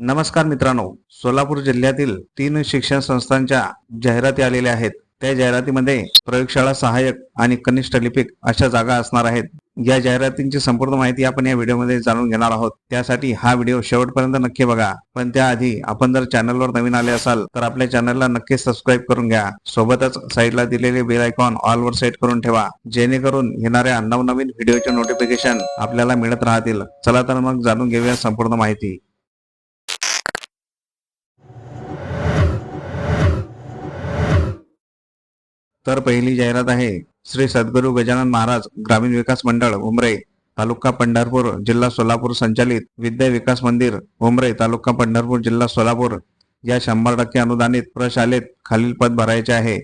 नमस्कार मित्रांनो सोलापूर जिल्ह्यातील तीन शिक्षण संस्थांच्या जाहिराती आलेल्या आहेत. त्या जाहिरातीमध्ये प्रयोगशाळा सहाय्यक आणि कनिष्ठ लिपिक अशा जागा असणार आहेत. या जाहिरातींची संपूर्ण माहिती आपण या व्हिडिओमध्ये जाणून घेणार आहोत. त्यासाठी हा व्हिडिओ शेवटपर्यंत नक्की बघा. पण त्याआधी आपण जर चॅनलवर नवीन आले असाल तर आपल्या चॅनलला नक्की सबस्क्राईब करून घ्या. सोबतच साईडला दिलेले बेल आयकॉन ऑल वर सेट करून ठेवा. जेणेकरून येणाऱ्या नवनवीन व्हिडिओचे नोटिफिकेशन आपल्याला मिळत राहतील. चला तर मग जाणून घेऊया संपूर्ण माहिती. तर पहिली जाहिरात आहे श्री सद्गुरू गजानन महाराज ग्रामीण विकास मंडळ उमरे तालुका पंढरपूर जिल्हा सोलापूर संचालित विद्या विकास मंदिर उमरे तालुका पंढरपूर जिल्हा सोलापूर. या शंभर टक्के अनुदानित प्रशालेत खालील पद भरायचे आहे.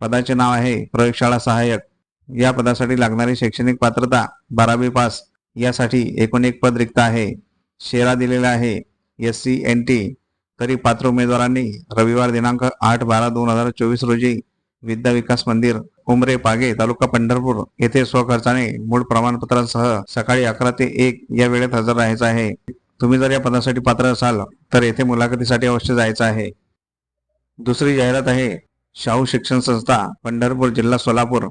पदाचे नाव आहे प्रयोगशाळा सहाय्यक. या पदासाठी लागणारी शैक्षणिक पात्रता बारावी पास. यासाठी एकूण एक पद रिक्त आहे. शेरा दिलेला आहे. S C N T. तरी पात्र उमेदवारांनी रविवार दिनांक आठ बारा दोन हजार चोवीस रोजी विद्या विकास मंदिर उमरे पागे तालुका पंढरपूर येथे स्वखर्चाने मूळ प्रमाणपत्रासह सकाळी अकरा ते एक या वेळेत हजर राहायचं आहे. तुम्ही जर या पदासाठी पात्र असाल तर येथे मुलाखतीसाठी अवश्य जायचं आहे. दुसरी जाहिरात आहे शाहू शिक्षण संस्था पंढरपूर जिल्हा सोलापूर.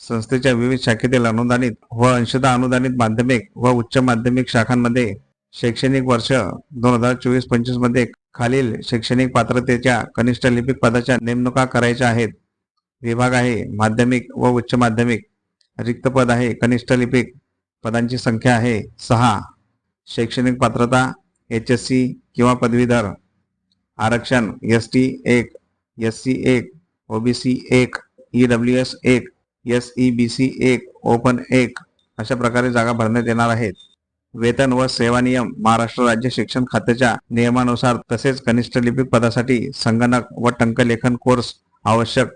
संस्थेच्या विविध शाखेतील अनुदानित व अंशतः अनुदानित माध्यमिक व उच्च माध्यमिक शाखांमध्ये शैक्षणिक वर्ष दोन हजार चोवीस पंचवीसमध्ये खालील शैक्षणिक पात्रतेच्या कनिष्ठ लिपिक पदाच्या नेमणुका करायच्या आहेत. विभाग आहे माध्यमिक व उच्च माध्यमिक. रिक्त पद आहे कनिष्ठ लिपिक. पदांची संख्या आहे सहा. शैक्षणिक पात्रता एच एस सी किंवा पदवीधर. आरक्षण एस टी एक एस सी एक ओबीसी एक ई डब्ल्यू एस एक एस ई बी सी एक ओपन एक अशा प्रकारे जागा भरण्यात येणार आहेत. वेतन व सेवा नियम महाराष्ट्र राज्य शिक्षण खात्याच्या नियमानुसार तसेच कनिष्ठ लिपिक पदासाठी संगणक व टंकलेखन कोर्स आवश्यक.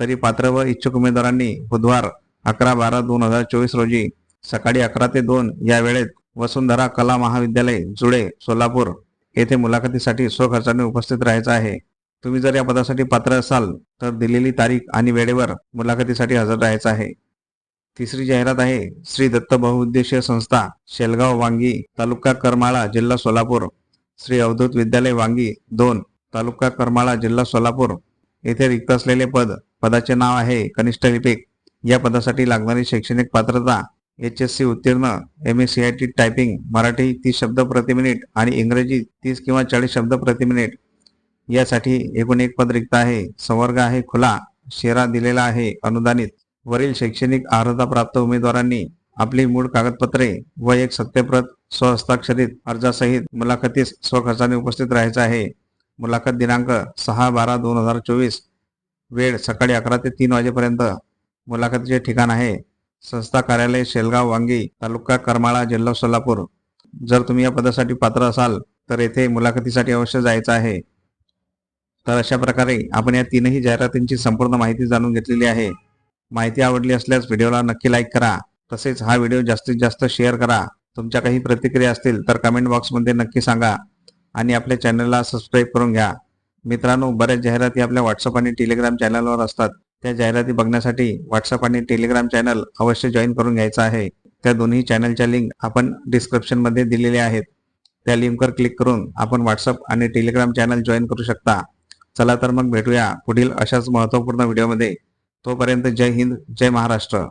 तरी पात्र व इच्छुक उमेदवारांनी बुधवार अकरा बारा दोन हजार चोवीस रोजी सकाळी अकरा ते दोन या वेळेत वसुंधरा कला महाविद्यालय जुळे सोलापूर येथे मुलाखतीसाठी स्वखर्चाने उपस्थित राहायचं आहे. तुम्ही जर या पदासाठी पात्र असाल तर दिलेली तारीख आणि वेळेवर मुलाखतीसाठी हजर राहायचं आहे. तिसरी जाहिरात आहे श्री दत्त बहुउद्देशीय संस्था शेलगाव वांगी तालुका करमाळा जिल्हा सोलापूर. श्री अवधूत विद्यालय वांगी दोन तालुका करमाळा जिल्हा सोलापूर. येथे रिक्त असलेले पद पदाचे नाव आहे कनिष्ठ लिपिक. या पदासाठी लागणारी शैक्षणिक पात्रता एच एस सी उत्तीर्ण M S C I T typing Marathi तीस शब्द प्रति मिनिट आणि इंग्रजी तीस किंवा चाळीस शब्द प्रति मिनिट यासाठी एकूण एक पद रिक्त आहे. संवर्ग आहे खुला शेरा दिलेला आहे अनुदानित. वरील शैक्षणिक अर्हता प्राप्त उमेदवारांनी आपली मूळ कागदपत्रे व एक सत्यप्रत स्वहस्ताक्षरित अर्जासहित मुलाखतीस स्वखर्चाने उपस्थित राहायचं आहे. मुलाखत दिनांक सहा बारा दोन हजार चोवीस वेळ सकाळी अकरा ते तीन वाजेपर्यंत मुलाखतीचे ठिकाण आहे. संस्था कार्यालय शेलगाव वांगी तालुका करमाळा जिल्हा सोलापूर. जर तुम्ही या पदासाठी पात्र असाल तर येथे मुलाखतीसाठी अवश्य जायचं आहे. तर अशा प्रकारे आपण या तीनही जाहिरातींची संपूर्ण माहिती जाणून घेतलेली आहे. माहिती आवडली असल्यास व्हिडिओला नक्की लाईक करा. तसेच हा व्हिडिओ जास्तीत जास्त शेअर करा. तुमच्या काही प्रतिक्रिया असतील तर कमेंट बॉक्समध्ये नक्की सांगा आणि आपल्या चॅनलला सबस्क्राईब करून घ्या. मित्रांनो बऱ्याच जाहिराती आपल्या व्हॉट्सअप आणि टेलिग्राम चॅनलवर असतात. त्या जाहिराती बघण्यासाठी व्हॉट्सअप आणि टेलिग्राम चॅनल अवश्य जॉईन करून घ्यायचं आहे. त्या दोन्ही चॅनलच्या लिंक आपण डिस्क्रिप्शनमध्ये दिलेल्या आहेत. त्या लिंकवर क्लिक करून आपण व्हॉट्सअप आणि टेलिग्राम चॅनल जॉईन करू शकता. चला तर मग भेटूया पुढील अशाच महत्त्वपूर्ण व्हिडिओमध्ये तोपर्यंत जय हिंद जय महाराष्ट्र.